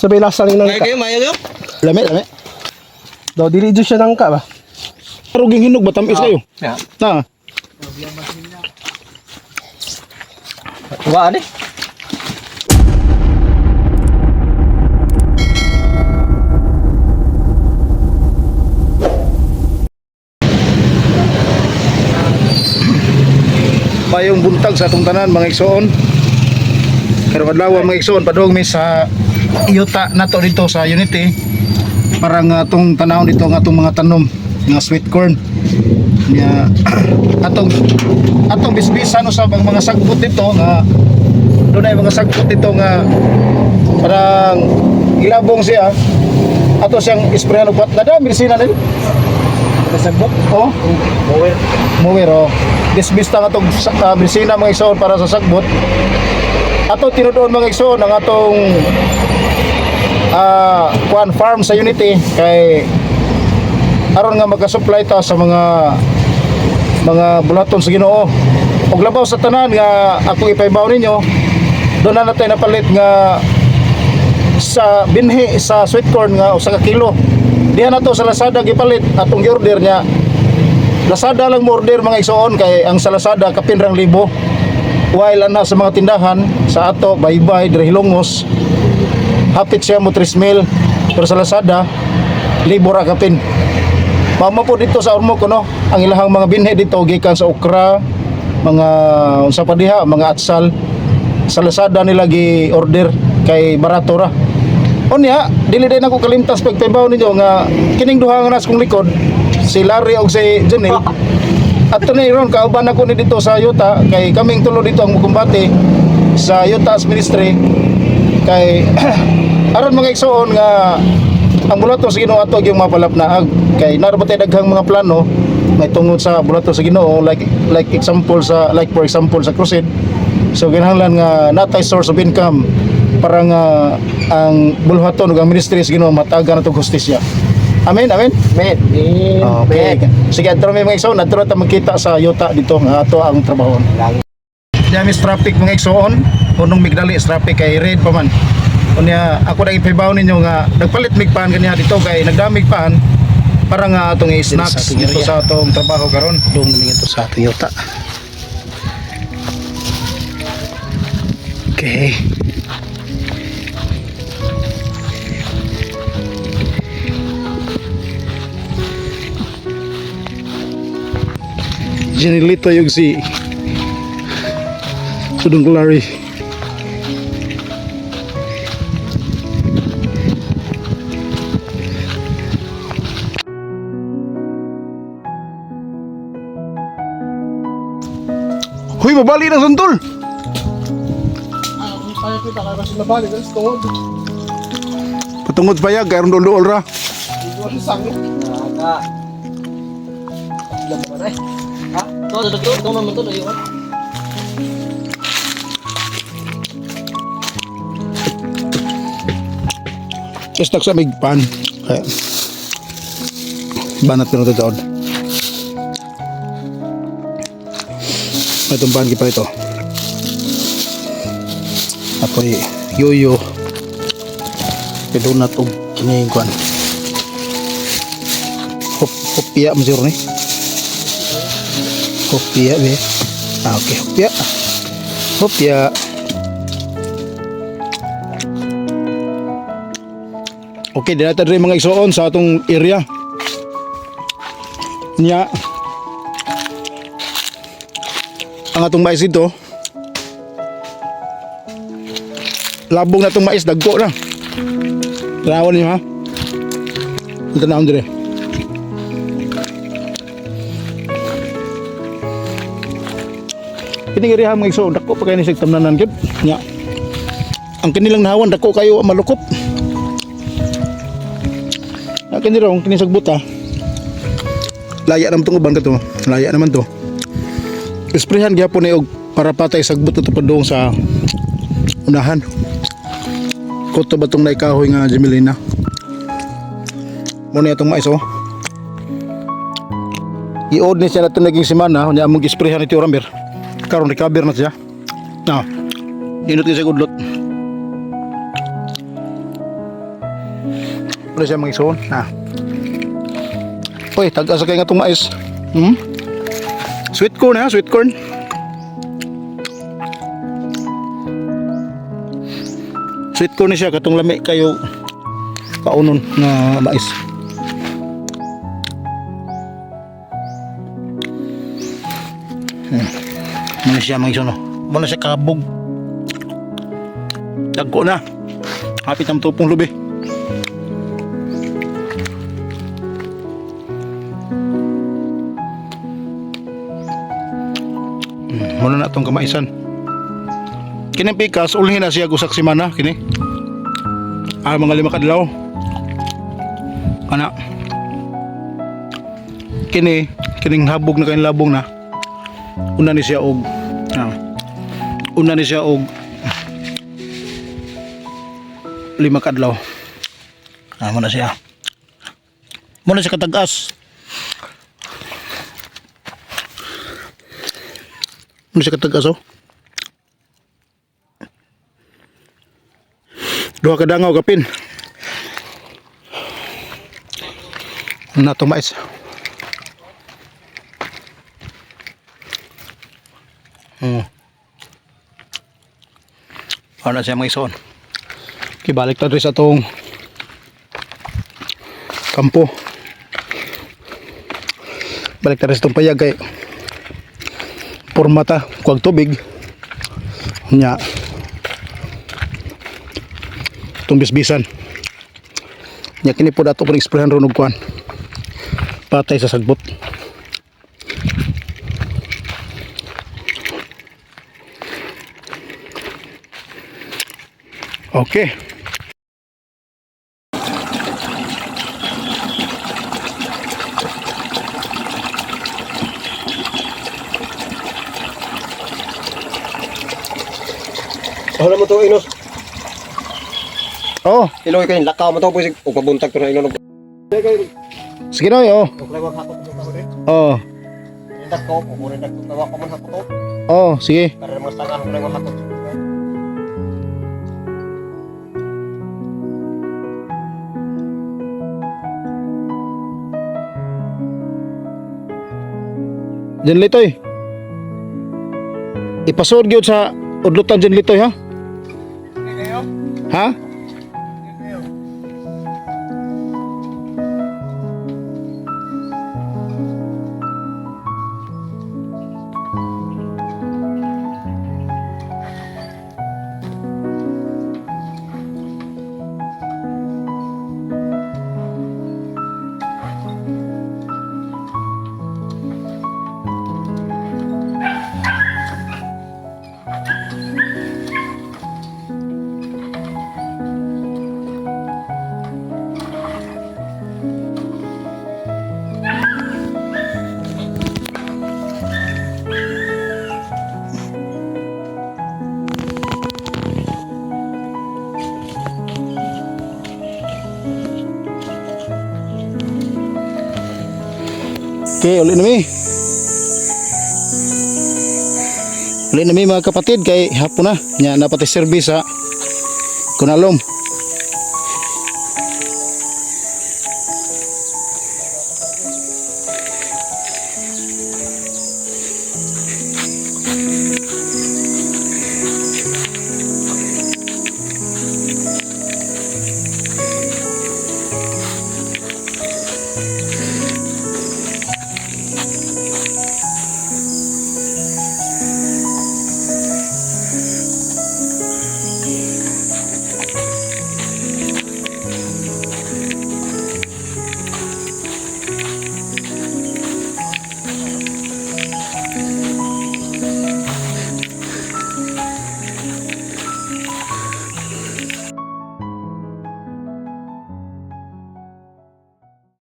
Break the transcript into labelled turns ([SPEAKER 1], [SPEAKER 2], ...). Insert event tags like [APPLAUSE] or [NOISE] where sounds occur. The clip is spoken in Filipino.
[SPEAKER 1] Sabay lasa
[SPEAKER 2] Kaya
[SPEAKER 1] nangka.
[SPEAKER 2] kayo, maya kayo?
[SPEAKER 1] Lami, lami. Daw, dili dyan siya nangka ba? Karuging hinog ba? Tamis kayo.
[SPEAKER 2] Ya.
[SPEAKER 1] Na.
[SPEAKER 2] Waan eh.
[SPEAKER 1] Mayong buntag sa atong tanan mga igsoon. Karong adlaw mga igsoon padung mi sa iyota nato dito sa Unity. Para nga atong tanawon dito nga atong mga tanom nga sweet corn. Nya [CLEARS THROAT] atong atong bisbisan usab ang mga sagbot dito nga dunay mga sagbot dito nga parang ilabong siya ato siyang isprayan og pat nada medisina nil sagbot oh
[SPEAKER 2] Mower.
[SPEAKER 1] Mower oh. Disbista nga tong uh, brisina mga igsoon para sa sagbot. Ato tinudoon mga igsoon ang atong ah kuan farm sa Unity kay aron nga magka-supply ta sa mga mga bulaton sa Ginoo. Og labaw sa tanan nga ako ipaibaw ninyo, doon na natin napalit nga sa binhi sa sweet corn nga usa ka kilo. Diha na to sa Lazada gipalit atong order niya Lazada lang mo order mga igsoon kay ang sa Lazada kapinrang libo. While ana sa mga tindahan sa ato baybay dire Hilongos hapit siya mo 3 mil pero sa Lazada libo ra kapin. Mama po dito sa Ormoc no, ang ilahang mga binhi dito gikan sa okra, mga unsa pa diha, mga atsal sa Lazada nila gi order kay barato ra. Unya, dili din ako kalimtas pagpaybaw ninyo nga kining duha nga nas kong likod si Larry og si Junel. [LAUGHS] At ni ron kauban ako ni dito sa Yuta kay kaming tulo dito ang mukumbati sa Yuta Ministry kay aron mga igsoon nga ang bulato sa Ginoo ato yung mapalap na ag kay tayo daghang mga plano may tungod sa bulato sa Ginoo like like example sa like for example sa crusade so ginahanglan nga natay source of income para nga ang bulhaton ug ang ministry sa Ginoo mataga na tong hustisya amen amen
[SPEAKER 2] Met.
[SPEAKER 1] Okay. Sige, adto may mga igsoon, adto ta magkita sa yuta dito nga ato ang trabaho. Diamis traffic mga igsoon, unong migdali traffic kay red pa man. Unya ako na ipibaw ninyo nga nagpalit mig pan kaniya dito kay nagdamig pan para nga atong snacks dito sa atong trabaho karon. Namin ito sa atong yuta. Okay. Janilito yung si Sudong Clary. Huy, mabali ng santol! Patungod pa yan, kaya ron doon ra.
[SPEAKER 2] Naga. Ilang ba eh? Ha? Ito, ito, ito. Ito naman ito. Ayun.
[SPEAKER 1] Just sa mig pan. Kaya, banat ko na ito taon. Itong pan pa ito. Apoy yoyo. Pero na itong kinikuan. Hop, hopia mo siguro ni. Hopia be. Ah, okay. Hopia. Hopia. Okay, di natin rin mga igsoon sa atong area. Nya. Ang atong mais dito. Labong na itong mais, dagko na. Tanawan niyo ha. Ito na dire. Area mga igsoon, dako pa kayo ni tamnanan gid. Nya. Ang kanilang nahawan, dako kayo malukop. Kung kinisagbot ha. Laya naman itong uban ka to. Laya naman to. Isprehan gyapon ni og para patay sagbot ito pa doon sa unahan. Koto ba itong naikahoy nga Jamelina? Muna itong mais oh. I-odd ni siya na ito naging simana. Kanya among isprehan ito Ramir. Karon recover na siya. Na. Inot kasi gudlot. Wala siya mga isuon. Ha. Uy, taga sa kay nga itong mais. Hmm? Sweet corn ha, sweet corn. Sweet corn ni siya, katong lami kayo kaunon nga mais. Hmm. Muna siya mga isuon. no? Muna siya kabog. Dagko na. Hapit ang tupong lubi. Na itong kamaisan. Kini pikas, ulhin na siya gusak si mana. Kini. Ah, mga lima kadlaw. Ana. Kini, kining habog na kayong labong na. Una ni siya og ah, una ni siya og lima kadlaw. Ah, muna siya. Muna siya katagas. Siya katagas oh. Duha ka dangaw kapin. Ano na itong mais? Hmm. Ano siya mga ison? Kibalik rin sa itong kampo. Balik rin sa itong payag kay pormata, kuwag tubig. Nya. Itong bisbisan. Nya kini po dato ko eksprehan ron kuan. Patay sa sagbot. Okay.
[SPEAKER 3] Ano mo to inos?
[SPEAKER 1] Oh,
[SPEAKER 3] Iloy kayo lakaw mo to pwede ug pabuntag to na inon.
[SPEAKER 1] sige na oh.
[SPEAKER 3] Ug lawag hakot to sa rin.
[SPEAKER 1] Oh,
[SPEAKER 3] Dak ko ko rin dak tawa ko man hakot to.
[SPEAKER 1] oh, sige.
[SPEAKER 3] Para mo sa nga lawag hakot.
[SPEAKER 1] Diyan litoy. Ipasod gyud sa udlutan diyan litoy ha. हाँ? Okay, ulit na mi. Ulit na mi mga kapatid kay hapon na. Nya napati service sa Kunalom.